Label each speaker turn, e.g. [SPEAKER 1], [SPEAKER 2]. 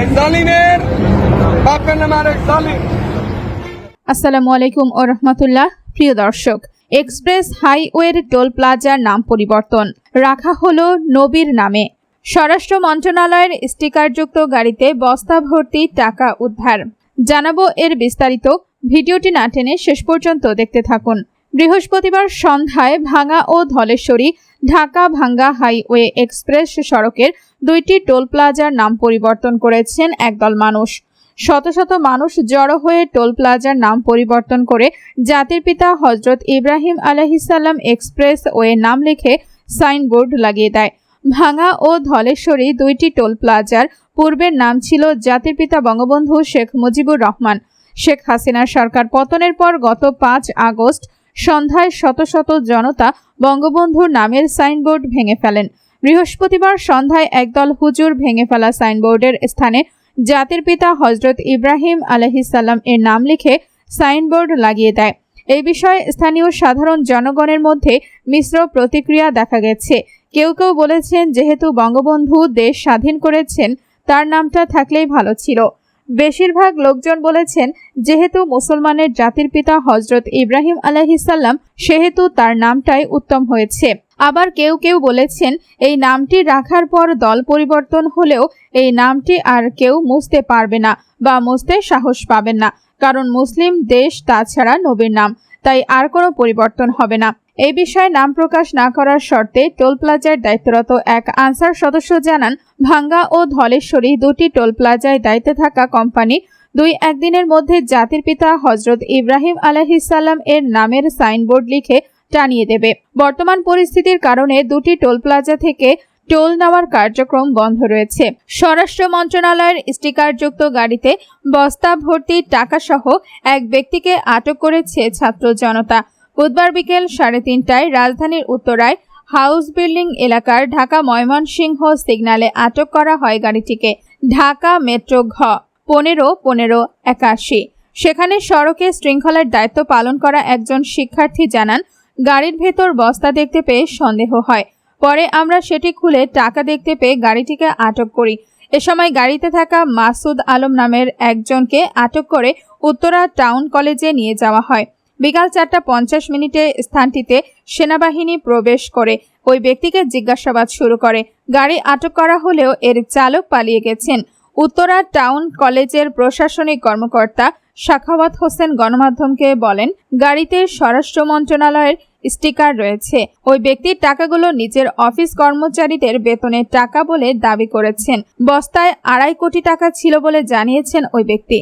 [SPEAKER 1] এই জালিমের বাপের নামে আরেক
[SPEAKER 2] আসসালামু আলাইকুম ও রহমতুল্লাহ। প্রিয় দর্শক এক্সপ্রেস হাইওয়ের টোল প্লাজার নাম পরিবর্তন। রাখা হলো নবীর নামে। স্বরাষ্ট্র মন্ত্রণালয়ের স্টিকারযুক্ত গাড়িতে বস্তা ভর্তি টাকা উদ্ধার। জানাব এর বিস্তারিত। ভিডিওটি না টেনে শেষ পর্যন্ত দেখতে থাকুন। বৃহস্পতিবার সন্ধ্যায় ভাঙা ও ধলেশ্বরী ঢাকা ভাঙ্গা হাইওয়ে এক্সপ্রেস সড়কের দুইটি টোল প্লাজার নাম পরিবর্তন করেছেন একদল মানুষ। শত শত মানুষ জড়ো হয়ে টোল প্লাজার নাম পরিবর্তন করে জাতির পিতা হজরত ইব্রাহিম আলহিসাল্লাম এক্সপ্রেস ওয়ে নাম লিখে সাইনবোর্ড লাগিয়ে দেয়। ভাঙা ও ধলেশ্বরী দুইটি টোল প্লাজার পূর্বের নাম ছিল জাতির পিতা বঙ্গবন্ধু শেখ মুজিবুর রহমান। শেখ হাসিনার সরকার পতনের পর গত পাঁচ আগস্ট সন্ধ্যায় শত শত জনতা বঙ্গবন্ধুর নামের সাইনবোর্ড ভেঙে ফেলেন। বৃহস্পতিবার সন্ধ্যায় একদল হুজুর ভেঙে ফেলা সাইনবোর্ডের স্থানে জাতির পিতা হজরত ইব্রাহিম আলহিসাল্লাম এর নাম লিখে সাইনবোর্ড লাগিয়ে দেয়। এই বিষয়ে স্থানীয় সাধারণ জনগণের মধ্যে মিশ্র প্রতিক্রিয়া দেখা গেছে। কেউ কেউ বলেছেন, যেহেতু বঙ্গবন্ধু দেশ স্বাধীন করেছেন, তার নামটা থাকলেই ভালো ছিল। বেশিরভাগ লোকজন বলেছেন, যেহেতু মুসলমানের জাতির পিতা হজরত ইব্রাহিম আলাহিসাল্লাম সেহেতু তার নামটাই উত্তম হয়েছে। আবার কেউ কেউ বলেছেন, এই নামটি রাখার পর দল পরিবর্তন হলেও এই নামটি আর কেউ মুছতে পারবে না বা মুছতে সাহস পাবেন না, কারণ মুসলিম দেশ তাছাড়া নবীর নাম। তাই আর কোনো পরিবর্তন হবে না। এই বিষয়ে নাম প্রকাশ না করার শর্তে টোল প্লাজার দায়িত্বরত এক আনসার সদস্য জানান, ভাঙ্গা ও ধলেশ্বরী দুটি টোল প্লাজায় দায়িত্বে থাকা কোম্পানি দুই একদিনের মধ্যে জাতির পিতা হজরত ইব্রাহিম আলাহিসাল্লাম এর নামের সাইনবোর্ড লিখে টানিয়ে দেবে। বর্তমান পরিস্থিতির কারণে দুটি টোল প্লাজা থেকে টোল নেওয়ার কার্যক্রম বন্ধ রয়েছে। স্বরাষ্ট্র মন্ত্রণালয়ের স্টিকারযুক্ত গাড়িতে বস্তা ভর্তি টাকাসহ এক ব্যক্তিকে আটক করেছে ছাত্র জনতা। বুধবার বিকেল সাড়ে তিনটায় রাজধানীর উত্তরায় হাউস বিল্ডিং এলাকার ঢাকা ময়মনসিংহ সিগনালে আটক করা হয় গাড়িটিকে। ঢাকা মেট্রো ঘ, পনেরো পনেরো একাশি। সেখানে সড়কে শৃঙ্খলার দায়িত্ব পালন করা একজন শিক্ষার্থী জানান, গাড়ির ভেতর বস্তা দেখতে পেয়ে সন্দেহ হয়। পরে আমরা সেটি খুলে টাকা দেখতে পেয়ে গাড়িটিকে আটক করি। এ সময় গাড়িতে থাকা মাসুদ আলম নামের একজনকে আটক করে উত্তরা টাউন কলেজে নিয়ে যাওয়া হয়। বিকাল চারটা পঞ্চাশ মিনিটে স্থানটিতে সেনাবাহিনী প্রবেশ করে। ওই ব্যক্তিকে জিজ্ঞাসাবাদ শুরু করে। গাড়ি আটক করা হলেও এর চালক পালিয়ে গেছেন। উত্তরা টাউন কলেজের প্রশাসনিক কর্মকর্তা সাখাওয়াত হোসেন গণমাধ্যমকে বলেন, গাড়িতে স্বরাষ্ট্র মন্ত্রণালয়ের স্টিকার রয়েছে। ওই ব্যক্তির টাকাগুলো নিজের অফিস কর্মচারীদের বেতনের টাকা বলে দাবি করেছেন। বস্তায় আড়াই কোটি টাকা ছিল বলে জানিয়েছেন ওই ব্যক্তি।